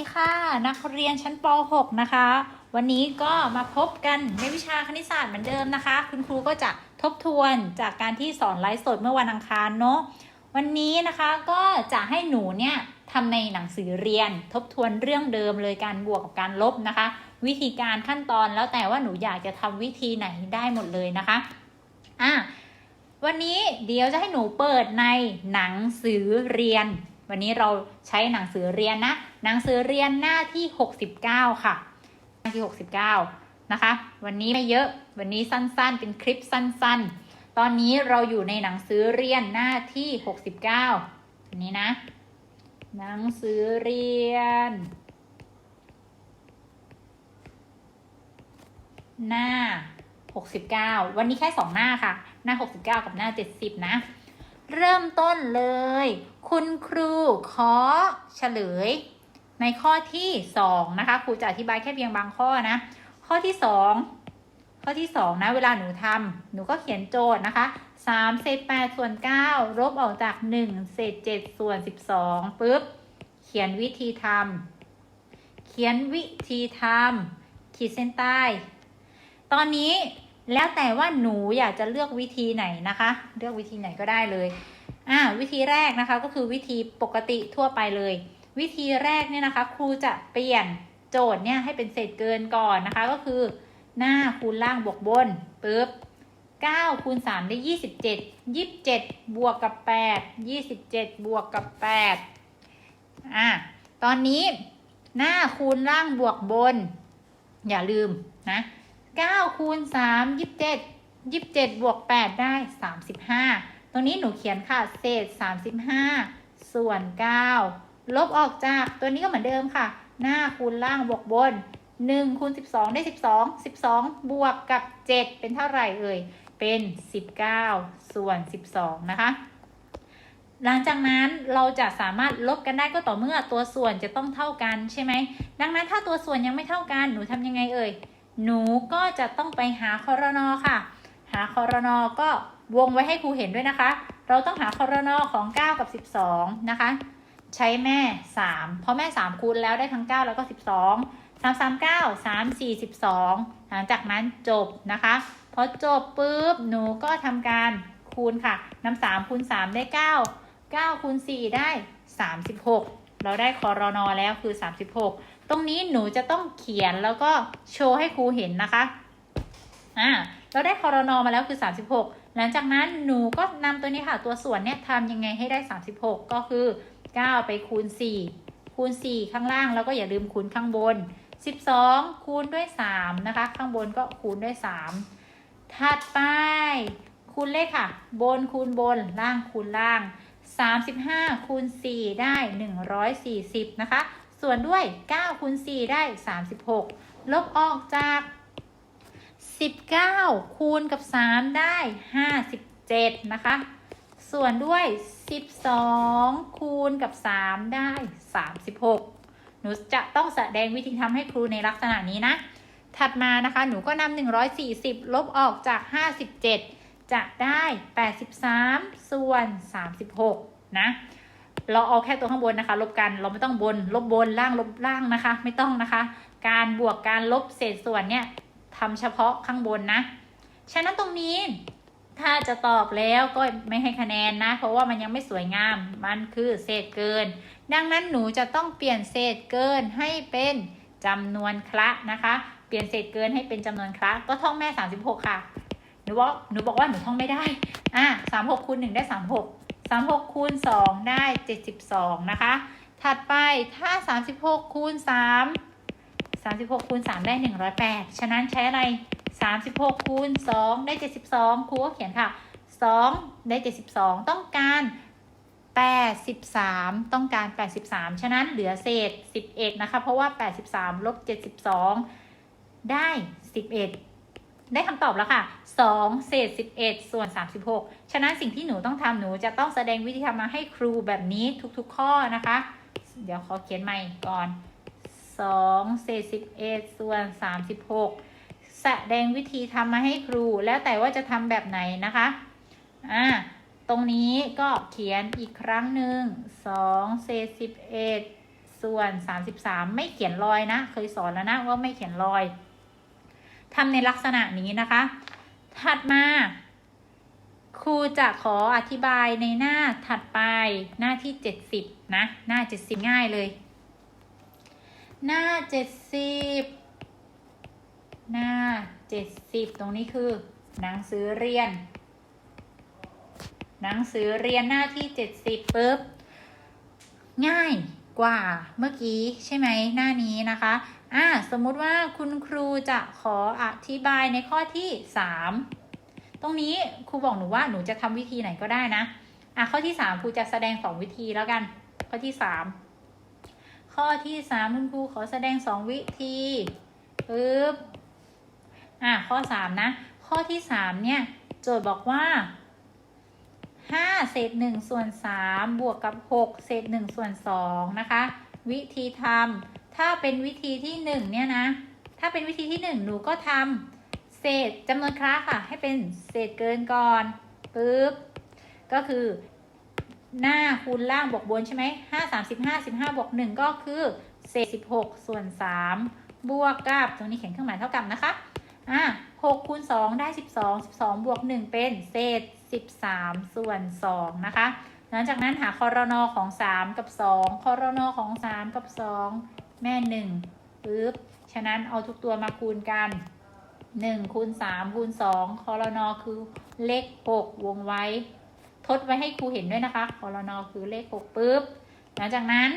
สวัสดีค่ะนักเรียนชั้นป .6 นะคะ วันนี้ก็มาพบกันในวิชาคณิตศาสตร์เหมือนเดิมนะคะ คุณครูก็จะทบทวนจากการที่สอนไลฟ์สดเมื่อวันอังคารเนาะวันนี้นะคะก็จะให้หนูเนี่ยทำในหนังสือเรียนทบทวนเรื่องเดิมเลยการบวกกับการลบนะคะ วิธีการขั้นตอนแล้วแต่ว่าหนูอยากจะทำวิธีไหนได้หมดเลยนะคะอะวันนี้เดี๋ยวจะให้หนูเปิดในหนังสือเรียน วันนี้เราใช้หนังสือเรียนนะ หนังสือเรียนหน้าที่ 69 ค่ะ หน้าที่ 69 นะคะ วันนี้ไม่เยอะ วันนี้สั้นๆ เป็นคลิปสั้นๆ ตอนนี้เราอยู่ในหนังสือเรียนหน้าที่ 69อันนี้นะ หนังสือเรียน หน้า 69 วันนี้แค่ 2 หน้าค่ะ หน้า 69 กับหน้า 70 นะเริ่มต้นเลย คุณครูขอเฉลย ในข้อที่2นะคะครูจะอธิบายแค่เพียงบางข้อนะ ข้อที่ 2 ข้อที่2นะเวลาหนูทำหนูก็เขียนโจทย์นะคะ3เศษ8ส่วน9ลบออกจาก1เศษ7ส่วน 12ปุ๊บเขียนวิธีทำเขียนวิธีทำขีดเส้นใต้ ตอนนี้แล้วแต่ว่าหนูอยากจะเลือกวิธีไหนนะคะ เลือกวิธีไหนก็ได้เลยอ่าวิธีแรกนะคะก็คือวิธีปกติทั่วไปเลย วิธีแรกเนี่ยนะคะ ครูจะเปลี่ยนโจทย์เนี่ยให้เป็นเศษเกินก่อนนะคะ ก็คือหน้าคูณล่างบวกบนปึ๊บ9คูณ3ได้ 27 27 บวกกับ 8 27 บวกกับ 8 อะ ตอนนี้หน้าคูณล่างบวกบน อย่าลืมนะ9คูณ3 27 27 บวก 8 ได้ 35 ตรงนี้หนูเขียนค่ะ เศษ 35 ส่วน 9 ลบออกจากตัวนี้ก็เหมือนเดิมค่ะ หน้าคูณล่างบวกบน1คูณ12 ได้ 12 12 บวกกับ 7 เป็นเท่าไหร่เอ่ย เป็น 19 ส่วน 12 นะคะ หลังจากนั้นเราจะสามารถลบกันได้ก็ต่อเมื่อตัวส่วนจะต้องเท่ากันใช่ไหม ดังนั้นถ้าตัวส่วนยังไม่เท่ากัน หนูทำยังไงเอ่ย หนูก็จะต้องไปหาคอรนอค่ะ หาคอรนอก็วงไว้ให้ครูเห็นด้วยนะคะ เราต้องหาคอรนอของ 9 กับ 12 นะคะ ใช้แม่ 3 เพราะแม่ 3 คูณแล้วได้ทั้ง 9 แล้วก็ 12 3 3 9 3 4 12 หลังจากนั้นจบนะคะพอจบปุ๊บหนูก็ทำการคูณค่ะนำ3คูณ 3 ได้ 9 9คูณ4ได้ 36 เราได้คอรนอแล้วคือ 36 ตรงนี้หนูจะต้องเขียนแล้วก็โชว์ให้ครูเห็นนะคะอ่าเราได้คอรนอมาแล้วคือ 36 หลังจากนั้นหนูก็นำตัวนี้ค่ะ ตัวส่วนเนี่ยทำยังไงให้ได้ 36 ก็คือ 9 ไปคูณ 4 คูณ 4 ข้างล่างแล้วก็อย่าลืมคูณข้างบน 12 คูณด้วย 3 นะคะ ข้างบนก็คูณด้วย 3 ถัดไป คูณเลขค่ะ บนคูณบนล่างคูณล่าง 35 คูณ 4 ได้ 140 นะคะ ส่วนด้วย 9 คูณ 4 ได้ 36 ลบออกจาก 19 คูณกับ 3 ได้ 57 นะคะ ส่วนด้วย 12 คูณกับ 3 ได้ 36 หนูจะต้องแสดงวิธีทำให้ครูในลักษณะนี้นะ ถัดมานะคะ หนูก็นำ140 ลบออกจาก 57 จะได้ 83 ส่วน 36 นะ เราเอาแค่ตัวข้างบนนะคะ ลบกันเราไม่ต้องบน ลบบนล่างลบล่างนะคะ ไม่ต้องนะคะ การบวกการลบเศษส่วนเนี่ยทำเฉพาะข้างบนนะ ฉะนั้นตรงนี้ ถ้าจะตอบแล้วก็ไม่ให้คะแนนนะ เพราะว่ามันยังไม่สวยงาม มันคือเศษเกิน ดังนั้นหนูจะต้องเปลี่ยนเศษเกินให้เป็นจำนวนคละนะคะ เปลี่ยนเศษเกินให้เป็นจำนวนคละก็ท่องแม่ 36 ค่ะ หนูบอกหนูบอกว่าหนูท่องไม่ได้ อะ36คูณ1ได้ 36 36คูณ2ได้ 72 นะคะ ถัดไปถ้า 36คูณ3 36คูณ3ได้ 108 ฉะนั้นใช้อะไร 36คูณ2ได้ 72ครูก็เขียนค่ะ 2 ได้ 72 ต้องการ 83 ต้องการ 83 ฉะนั้นเหลือเศษ 11 นะคะ เพราะว่า 83ลบ72 ได้ 11 ได้คำตอบแล้วค่ะ 2 เศษ 11 ส่วน 36 ฉะนั้นสิ่งที่หนูต้องทำหนูจะต้องแสดงวิธีทำมาให้ครูแบบนี้ทุกๆข้อนะคะ เดี๋ยวขอเขียนใหม่ก่อน 2 เศษ 11 ส่วน 36 แสดงวิธีทำมาให้ครู แล้วแต่ว่าจะทำแบบไหนนะคะอ่าตรงนี้ก็เขียนอีกครั้งหนึ่ง2เศษ11ส่วน33ไม่เขียนรอยนะ เคยสอนแล้วนะว่าไม่เขียนรอยทำในลักษณะนี้นะคะ ถัดมาครูจะขออธิบายในหน้าถัดไปหน้าที่ 70 นะ หน้า 70 ง่ายเลย หน้า 70 หน้า 70 ตรงนี้คือ หนังสือเรียน หนังสือเรียนหน้าที่ 70ปุ๊บ ง่ายกว่าเมื่อกี้ใช่ไหมหน้านี้นะคะอ่าสมมุติว่าคุณครูจะขออธิบายในข้อที่ 3 ตรงนี้ครูบอกหนูว่าหนูจะทำวิธีไหนก็ได้นะอะข้อที่ 3 ครูจะแสดง 2 วิธีแล้วกัน ข้อที่ 3 ข้อที่ 3 คุณครูขอแสดง 2 วิธีปึ๊บ อะข้อ3นะ ข้อที่3เนี่ย โจทย์บอกว่า5เศษ1ส่วน3บวกกับ6เศษ1ส่วน2นะคะ วิธีทำถ้าเป็นวิธีที่1เนี่ยนะ ถ้าเป็นวิธีที่1หนูก็ทำเศษจำนวนครั้งค่ะ ให้เป็นเศษเกินก่อนปึ๊บก็คือหน้าคูณล่างบวกบนใช่ไหมห้าสามสิบห้าสิบห้าบวกหนึ่งก็คือเศษสิบหกส่วนสามบวกกับตรงนี้เขียนเครื่องหมายเท่ากับนะคะ อะหกคูณสองได้สิบสองสิบสองบวกหนึ่งเป็นเศษสิบสามส่วนสองนะคะหลังจากนั้นหาคอรนอของสามกับสองคอรนอของสามกับสองแม่หนึ่งปึ๊บฉะนั้นเอาทุกตัวมาคูณกันหนึ่งคูณสามคูณสองคอรนอคือเลขหกวงไว้ ทดไว้ให้ครูเห็นด้วยนะคะคอรนอคือเลขหกปุ๊บหลังจากนั้น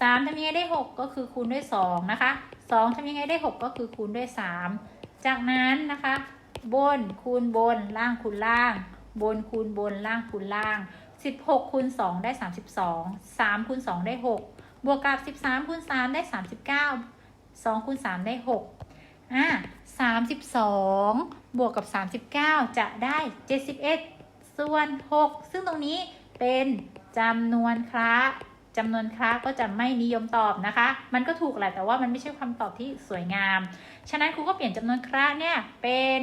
สามทำยังไงได้หกก็คือคูณด้วยสองนะคะ สองทำยังไงได้หกก็คือคูณด้วยสามจากนั้นนะคะ บนคูณบนล่างคูณล่าง บนคูณบนล่างคูณล่าง 16คูณ2ได้ 32 3คูณ2ได้ 6 บวกกับ 13คูณ3ได้ 39 2คูณ3ได้ 6อะ32 บวกกับ 39 จะได้ 71 ส่วน 6 ซึ่งตรงนี้เป็นจำนวนคระ จำนวนคระก็จะไม่นิยมตอบนะคะ มันก็ถูกแหละแต่ว่ามันไม่ใช่คำตอบที่สวยงาม ฉะนั้นครูก็เปลี่ยนจำนวนคระเนี่ยเป็น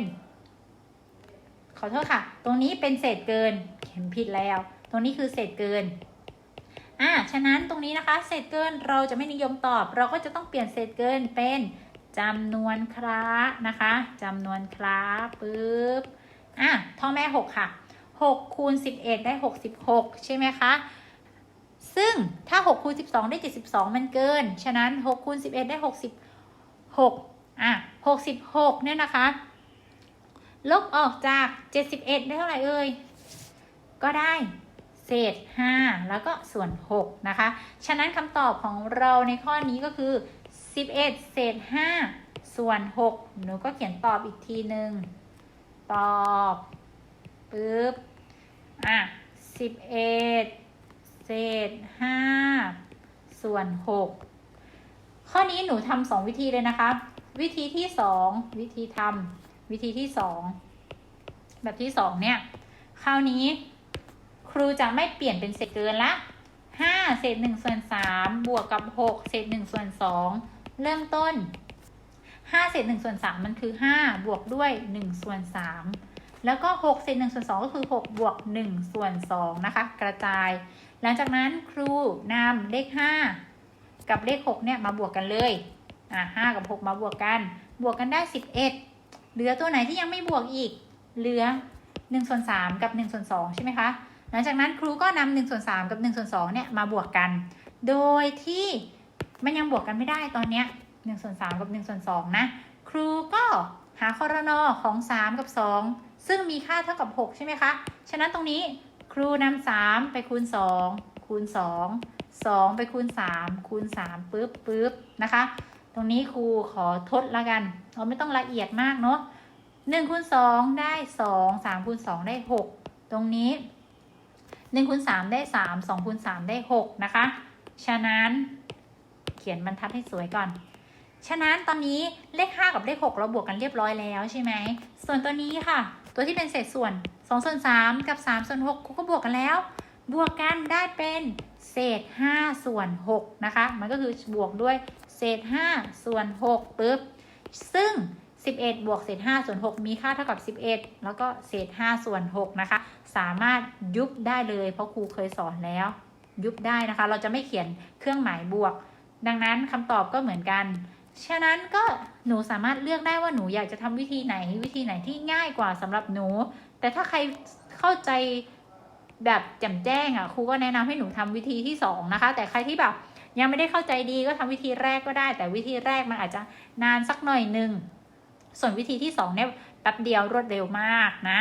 ขอโทษค่ะ ตรงนี้เป็นเศษเกินเขียนผิดแล้ว ตรงนี้คือเศษเกินอ่าฉะนั้นตรงนี้นะคะ เศษเกินเราจะไม่นิยมตอบ เราก็จะต้องเปลี่ยนเศษเกินเป็นจำนวนคระนะคะจำนวนคระปึ๊บอะท่อแม่ 6 ค่ะ6คูณ11 ได้ 66 ใช่ไหมคะ ซึ่งถ้า6คูณ12 ได้ 72 มันเกิน ฉะนั้น6คูณ11 ได้ 66 อะ 66 เนี่ยนะคะ ลบออกจาก 71 ได้เท่าไหร่เอ่ย ก็ได้เศษ 5 แล้วก็ส่วน 6 นะคะ ฉะนั้นคำตอบของเราในข้อนี้ก็คือ 11 เศษ 5 ส่วน 6 หนูก็เขียนตอบอีกทีหนึ่ง ตอบปึ๊บ อะ 11 เศษ5ส่วน6ข้อนี้หนูทำสองวิธีเลยนะคะ วิธีที่สองวิธีทำวิธีที่สองแบบที่สองเนี่ย คราวนี้ ครูจะไม่เปลี่ยนเป็นเศษเกินละห้าเศษหนึ่งส่วนสามบวกกับหกเศษหนึ่งส่วนสองเริ่มต้นห้าเศษหนึ่งส่วนสามมันคือห้าบวกด้วยหนึ่งส่วนสามแล้วก็หกเศษหนึ่งส่วนสองก็คือหกบวกหนึ่งส่วนสองนะคะ กระจาย หลังจากนั้นครูนำเลขห้ากับเลขหกเนี่ยมาบวกกันเลย อะห้ากับหกมาบวกกัน บวกกันได้สิบเอ็ดเหลือตัวไหนที่ยังไม่บวกอีก เหลือหนึ่งส่วนสามกับหนึ่งส่วนสองใช่ไหมคะ หลังจากนั้นครูก็นำหนึ่งส่วนสามกับหนึ่งส่วนสองเนี่ยมาบวกกัน โดยที่มันยังบวกกันไม่ได้ตอนเนี้ยหนึ่งส่วนสามกับหนึ่งส่วนสองนะ ครูก็หาคอรนอของสามกับสองซึ่งมีค่าเท่ากับหกใช่ไหมคะ ฉะนั้นตรงนี้ ครูนำสามไปคูณสองคูณสองสองไปคูณสามคูณสามปึ๊บปึ๊บนะคะ ตรงนี้ครูขอทดละกันเราไม่ต้องละเอียดมากเนาะหนึ่งคูณสองได้สองสามคูณสองได้หกตรงนี้หนึ่งคูณสามได้สามสองคูณสามได้หกนะคะ ฉะนั้นเขียนบรรทัดให้สวยก่อน ฉะนั้นตอนนี้เลข5กับเลข6เราบวกกันเรียบร้อยแล้วใช่ไหม ส่วนตัวนี้ค่ะ ตัวที่เป็นเศษส่วน2ส่วน3กับ3ส่วน6ครูก็บวกกันแล้ว บวกกันได้เป็นเศษ5ส่วน6นะคะ มันก็คือบวกด้วยเศษ5ส่วน6ปึ๊บ ซึ่ง 11 บวกเศษ5ส่วน 6 มีค่าเท่ากับ 11 แล้วก็เศษ5ส่วน6นะคะ สามารถยุบได้เลย เพราะครูเคยสอนแล้ว ยุบได้นะคะ เราจะไม่เขียนเครื่องหมายบวก ดังนั้นคำตอบก็เหมือนกัน ฉะนั้นก็หนูสามารถเลือกได้ว่าหนูอยากจะทำวิธีไหนวิธีไหนที่ง่ายกว่าสำหรับหนู แต่ถ้าใครเข้าใจแบบแจ่มแจ้งอะครูก็แนะนำให้หนูทำวิธีที่สองนะคะ แต่ใครที่แบบยังไม่ได้เข้าใจดีก็ทำวิธีแรกก็ได้ แต่วิธีแรกมันอาจจะนานสักหน่อยหนึ่งส่วนวิธีที่สองเนี่ยแป๊บเดียวรวดเร็วมากนะ